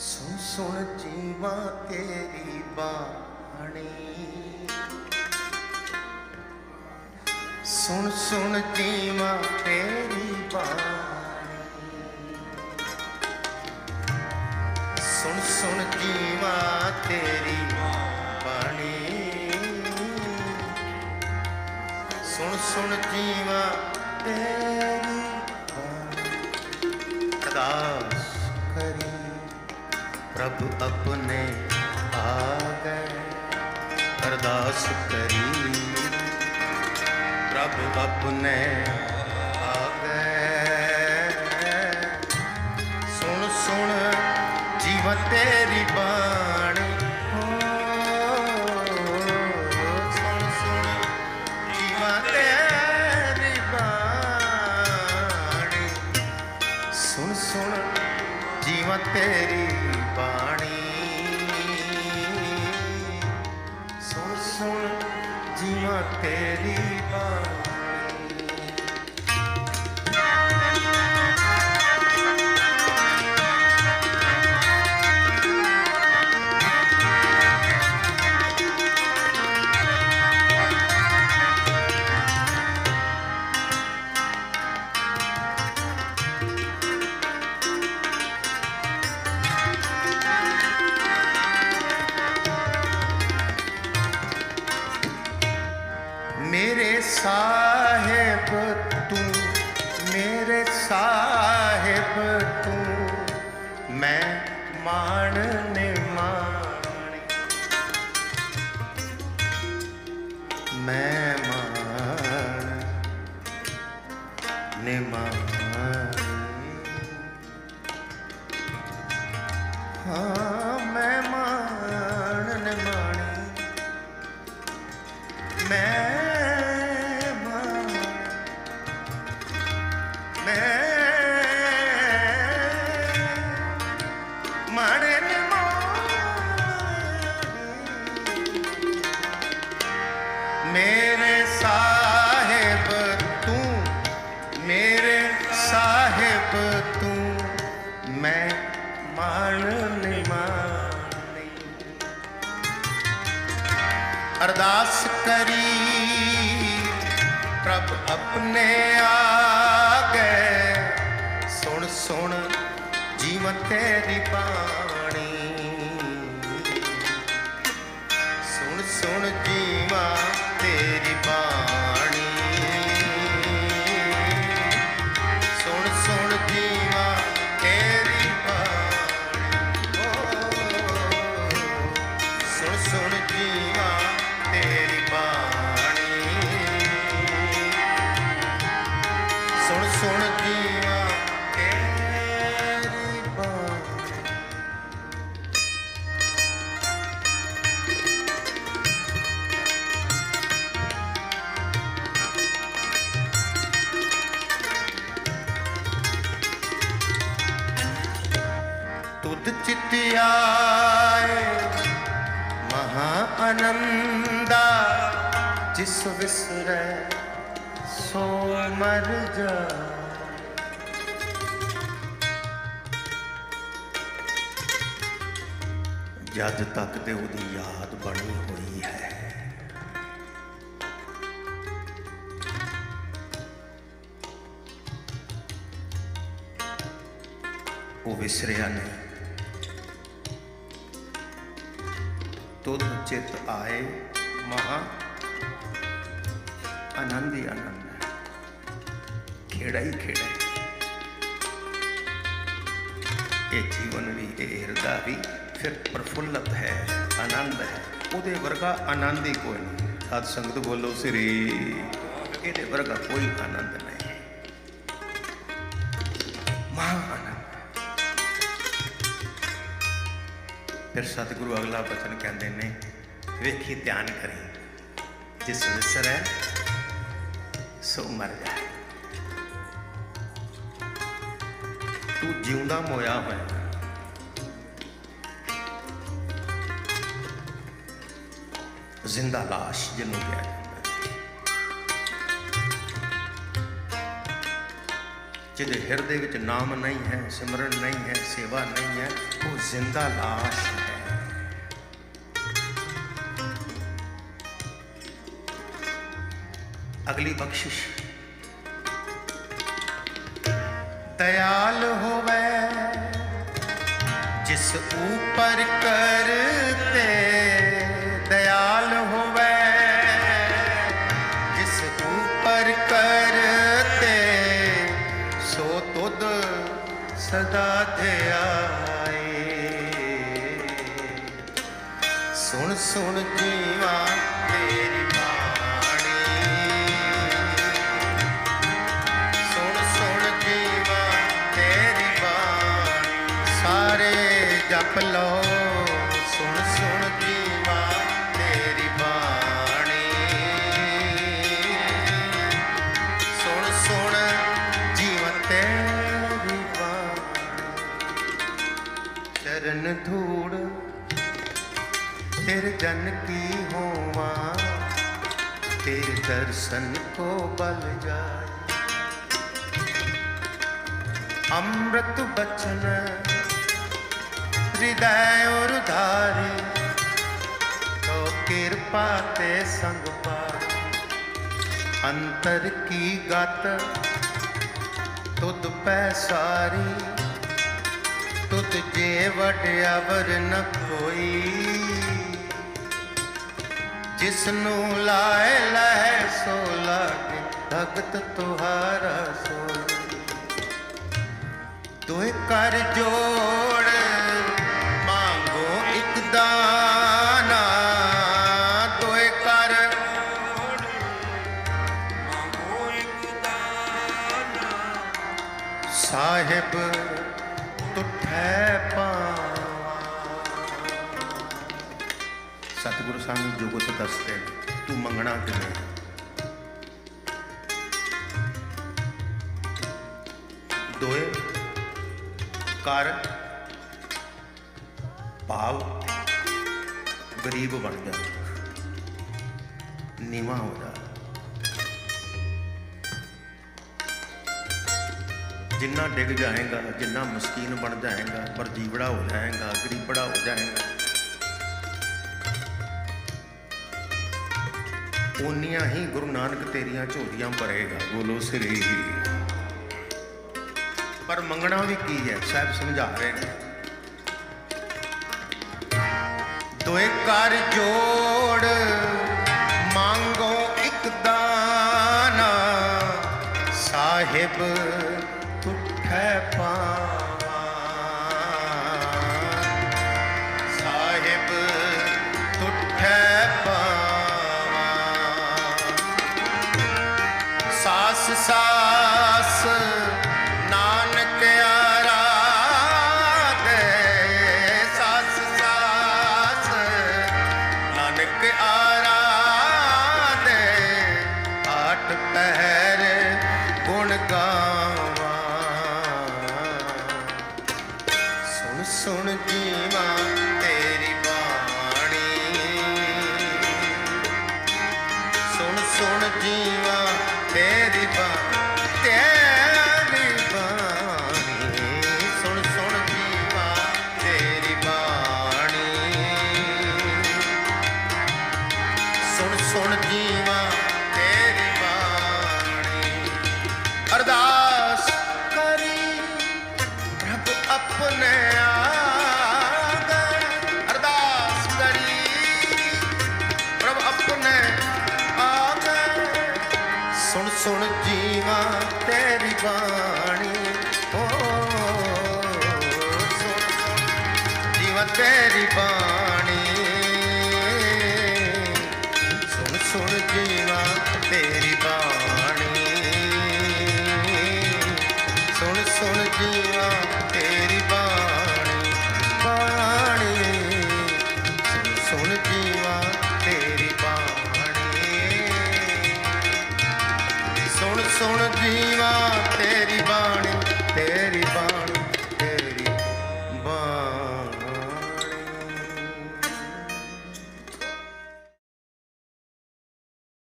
ਸੁਣ ਸੁਣ ਜੀਵਾ ਤੇਰੀ ਬਾਣੀ। ਸੁਣ ਸੁਣ ਜੀਵਾ ਤੇਰੀ ਬਾਣੀ। ਸੁਣ ਸੁਣ ਜੀਵਾ ਤੇਰੀ ਬਾਣੀ। ਸੁਣ ਸੁਣ ਜੀਵਾ ਤੇਰੀ ਬਾਣੀ। ਅਰਦਾਸ ਕਰੀ ਪ੍ਰਭ ਆਪਣੇ ਆ ਗਏ ਅਰਦਾਸ ਕਰੀ। ਪ੍ਰਭ ਆਪਣੇ ਆ ਗਏ ਸੁਣ ਸੁਣ ਜੀਵ ਤੇਰੀ ਬਾਣੀ। ਹੋ ਸੁਣ ਸੁਣ ਜੀਵ ਤੇਰੀ ਮੈਂ ਮਾਣ ਨੇ ਅਰਦਾਸ ਕਰੀ। ਪ੍ਰਭ ਆਪਣੇ ਆ ਗਏ ਸੁਣ ਸੁਣ, ਜੀਵਨ ਤੇਰੀ ਬਾਣੀ। ਸੁਣ ਸੁਣ, ਜੀਵਾ ਤੇਰੀ ਬਾਣੀ। ਆਏ। ਮਹਾ ਆਨੰਦਾ ਜਿਸ ਵਿਸਰੈ ਸੋ ਮਰ ਜਾ। ਜਦ ਤੱਕ ਤੇ ਉਹਦੀ ਯਾਦ ਬਣੀ ਹੋਈ ਹੈ। ਉਹ ਵਿਸਰਿਆ ਨਹੀਂ। ਤੁਧ ਚਿਤ ਆਏ ਮਹਾ ਆਨੰਦ ਹੀ ਆਨੰਦ ਹੈ। ਖੇੜਾ ਹੀ ਖੇੜਾ ਇਹ ਜੀਵਨ ਵੀ, ਇਹ ਹਿਰਦਾ ਵੀ ਫਿਰ ਪ੍ਰਫੁੱਲਤ ਹੈ, ਆਨੰਦ ਹੈ। ਉਹਦੇ ਵਰਗਾ ਆਨੰਦ ਹੀ ਕੋਈ ਨਹੀਂ। ਸਾਧ ਸੰਗਤ ਬੋਲੋ ਸ੍ਰੀ ਇਹਦੇ ਵਰਗਾ ਕੋਈ ਆਨੰਦ ਨਹੀਂ। ਮਹਾ ਫਿਰ ਸਤਿਗੁਰੂ ਅਗਲਾ ਬਚਨ ਕਹਿੰਦੇ ਨੇ, ਵੇਖੀ ਧਿਆਨ ਕਰੀ, ਜਿਸ ਵਿਸਰੈ ਸੋ ਮਰ ਜਾਏ ਤੂੰ ਜਿਉਂਦਾ ਮੋਇਆ ਹੋਇਆ। ਜ਼ਿੰਦਾ ਲਾਸ਼ ਜਿਹਨੂੰ ਕਿਹਾ ਜਿਹਦੇ ਹਿਰਦੇ ਵਿੱਚ ਨਾਮ ਨਹੀਂ ਹੈ, ਸਿਮਰਨ ਨਹੀਂ ਹੈ, ਸੇਵਾ ਨਹੀਂ ਹੈ, ਉਹ ਜ਼ਿੰਦਾ ਲਾਸ਼ ਅਗਲੀ ਬਖਸ਼ਿਸ਼। ਦਇਆਲ ਹੋਵੇ, ਜਿਸ ਉਪਰ ਕਰਤੇ ਦਇਆਲ ਹੋਵੇ, ਜਿਸ ਉਪਰ ਕਰਤੇ ਸੋ ਤੁਧ ਸਦਾ ਧਿਆਏ। ਸੁਣ ਸੁਣ ਜੀਵਾ ਤੇਰੀ ਬਾਣੀ। ਜਪ ਲਓ ਸੁਣ ਸੁਣ ਜੀਵਾ ਤੇਰੀ ਬਾਣੀ। ਸੁਣ ਸੁਣ ਜੀਵਾ ਤੇਰੀ ਬਾਣੀ। ਚਰਨ ਧੂੜ, ਤੇਰੇ ਜਨ ਕੀ ਹੋਵਾ? ਤੇਰੇ ਦਰਸ਼ਨ ਕੋ ਬਲ ਜਾਏ। ਅੰਮ੍ਰਿਤ ਬਚਨ हृदय उधारी तो कृपा ते संग पार अंतर की गत तुद पै सारी तुद जे वट अवर न कोई जिसनु लाए लह सो लागे भगत तुहारा सो तुए कर जोर ਸਤਿਗੁਰੂ ਸਾਨੂੰ ਜੁਗਤ ਦੱਸਦੇ ਨੇ, ਤੂੰ ਮੰਗਣਾ ਕਿਵੇਂ ਦੋਏ ਕਰ ਭਾਵ ਗਰੀਬ ਬਣ ਜਾ ਨੀਵਾ ਹੋ ਜਾ ਜਿੰਨਾ ਡਿੱਗ ਜਾਏਗਾ ਜਿੰਨਾ ਮਸਕੀਨ ਬਣ ਜਾਏਗਾ ਪਰ ਜੀਵੜਾ ਹੋ ਜਾਏਗਾ ਉਨੀਆਂ ਹੀ ਗੁਰੂ ਨਾਨਕ ਤੇਰੀਆਂ ਝੋਲੀਆਂ ਭਰੇਗਾ। ਬੋਲੋ ਸ੍ਰੀ ਪਰ ਮੰਗਣਾ ਵੀ ਕੀ ਹੈ? ਸਾਹਿਬ ਸਮਝਾ ਰਹੇ ਨੇ। ਦੋਏ ਕਰ ਜੋੜ ਨਾਨਕ ਤੇਰੀ ਬਾਣੀ। ਸੁਣ ਸੁਣ ਜੀਵਾ, ਤੇਰੀ ਬਾਣੀ। ਸੁਣ ਸੁਣ ਜੀਵਾ, ਤੇਰੀ ਬਾਣੀ। ਬਾਣੀ। ਸੁਣ ਸੁਣ ਜੀਵਾ